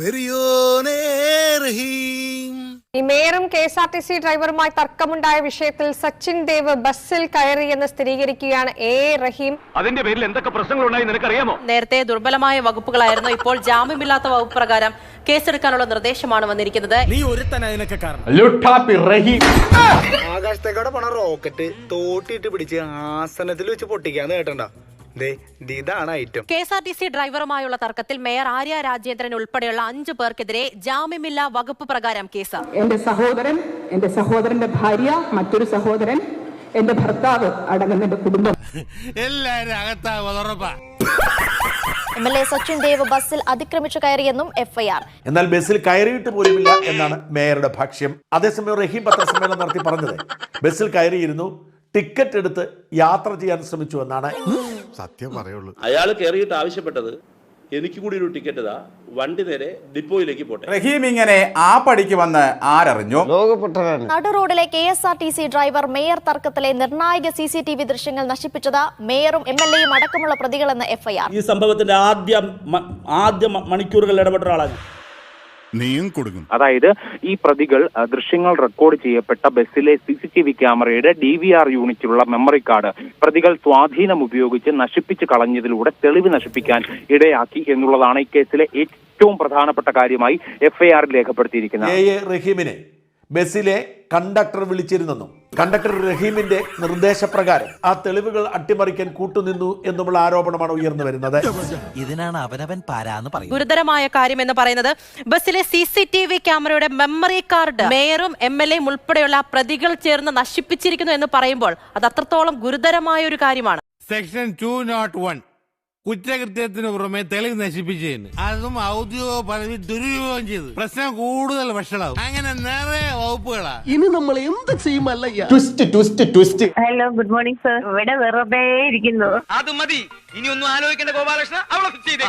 പെരിയോനേ റഹീം ഈ മേയറും K S R T C ഡ്രൈവറുമായി തർക്കമുണ്ടായ വിഷയത്തിൽ സച്ചിൻ ദേവ് ബസ്സിൽ കയറിയെന്ന് സ്ഥിരീകരിക്കുകയാണ് എ റഹീം. അതിന്റെ പേരിൽ എന്തൊക്കെ പ്രശ്നങ്ങളുണ്ടായി നിനക്കറിയാമോ? നേരത്തെ ദുർബലമായ വകുപ്പുകളായിരുന്നു. ഇപ്പോൾ ജാമ്യമില്ലാത്ത വകുപ്പ് പ്രകാരം കേസെടുക്കാനുള്ള നിർദ്ദേശമാണ് വന്നിരിക്കുന്നത്. നീ ഒരുത്തൻ അതിനൊക്കെ കാരണം. ലുട്ടാപ്പി റഹീം. ആകാശത്തേക്കൂടെ പോണ റോക്കറ്റ് തോട്ടിട്ട് പിടിച്ച് ആസനത്തിൽ വെച്ച് പൊട്ടിക്കാന്ന് കേട്ടണ്ട? ഇതാണ് item K S R T C ഡ്രൈവറുമായുള്ള തർക്കത്തിൽ മേയർ ആര്യ രാജേന്ദ്രൻ ഉൾപ്പെടെയുള്ള അഞ്ചു പേർക്കെതിരെ ജാമ്യമില്ലാ വകുപ്പ് പ്രകാരം കേസ്. എന്റെ സഹോദരൻ എന്റെ സഹോദരന്റെ ഭാര്യ മറ്റൊരു സഹോദരൻ എന്റെ ഭർത്താവ് അടങ്ങുന്ന എന്റെ കുടുംബം. എല്ലാരും അകത്താ ഉറപ്പാ. M L A Sachin Dev ബസ്സിൽ അതിക്രമിച്ചു കയറിയെന്നും എഫ്ഐആർ എന്നാൽ ബസ്സിൽ കയറിയിട്ട് പോലുമില്ല എന്നാണ് മേയറുടെ ഭാഷ്യം അതേസമയം റഹീം പത്രസമ്മേളനം നടത്തി പറഞ്ഞത്. ബസ്സിൽ കയറിയിരുന്നു ടിക്കറ്റ് എടുത്ത് യാത്ര ചെയ്യാൻ ശ്രമിച്ചു എന്നാണ്. സത്യം പറയുള്ളൂ. അയാൾ കയറിയിട്ട് ആവശ്യപ്പെട്ടത് എനിക്ക് കൂടി ഒരു ടിക്കറ്റ് ഇതാ. വണ്ടി നേരെ ഡിപ്പോയിലേക്ക് പോട്ടെ. റഹീം ഇങ്ങനെ ആ പടിക്ക് വന്ന് ആരറിഞ്ഞു? നടു റോഡിലെ K S R T C driver mayor തർക്കത്തിലെ നിർണായക സി സി ടി വി ദൃശ്യങ്ങൾ നശിപ്പിച്ചത് മേയറും എം എൽ എയും അടക്കമുള്ള പ്രതികളെന്ന് എഫ്ഐആർ ഈ സംഭവത്തിന്റെ ആദ്യ ആദ്യ മണിക്കൂറുകൾ ഇടപെട്ട ആളാണ് നീയും കൊടുക്കും. അതായത് ഈ പ്രതികൾ ദൃശ്യങ്ങൾ റെക്കോർഡ് ചെയ്യപ്പെട്ട ബസ്സിലെ സി സി ടി വി ക്യാമറയുടെ ഡി വി ആർ യൂണിറ്റിലുള്ള മെമ്മറി കാർഡ് പ്രതികൾ സ്വാധീനം ഉപയോഗിച്ച് നശിപ്പിച്ച് കളഞ്ഞതിലൂടെ തെളിവ് നശിപ്പിക്കാൻ ഇടയാക്കി എന്നുള്ളതാണ് ഈ കേസിലെ ഏറ്റവും പ്രധാനപ്പെട്ട കാര്യമായി എഫ്ഐആറിൽ രേഖപ്പെടുത്തിയിരിക്കുന്നത്. റഹീമിനെ ബസ്സിലെ കണ്ടക്ടർ വിളിച്ചിരുന്നെന്നും കണ്ടക്ടർ റഹീമിന്റെ നിർദ്ദേശപ്രകാരം ആ തെളിവുകൾ അട്ടിമറിക്കാൻ കൂട്ടുനിന്നു എന്നുമുള്ള ആരോപണമാണ് ഉയർന്നു വരുന്നത്. ഇതിനാണ് അവനവൻ പാരാന്ന് പറയുന്നത്. ഗുരുതരമായ കാര്യം എന്ന് പറയുന്നത് ബസ്സിലെ സി സി ടി വി ക്യാമറയുടെ മെമ്മറി കാർഡ് മേയറും എം എൽ എയും ഉൾപ്പെടെയുള്ള പ്രതികൾ ചേർന്ന് നശിപ്പിച്ചിരിക്കുന്നു എന്ന് പറയുമ്പോൾ അത് അത്രത്തോളം ഗുരുതരമായ ഒരു കാര്യമാണ്. സെക്ഷൻ ടു നോട്ട് വൺ കുറ്റകൃത്യത്തിന് പുറമെ തെളിവ് നശിപ്പിച്ചതിന് അതും ഔദ്യോഗിക പദവി ദുരുപയോഗം ചെയ്ത്. പ്രശ്നം കൂടുതൽ വഷളാവും. അങ്ങനെ നിറയെ വകുപ്പുകളാ. ഇനി നമ്മൾ എന്ത് ചെയ്യുമല്ല twist twist twist hello good morning sir ഇവിടെ വെറുതെ ഇരിക്കുന്നു. അത് മതി. ഇനി ഒന്നും ആലോചിക്കേണ്ട ഗോപാലകൃഷ്ണ അവളെ ചെയ്തേ.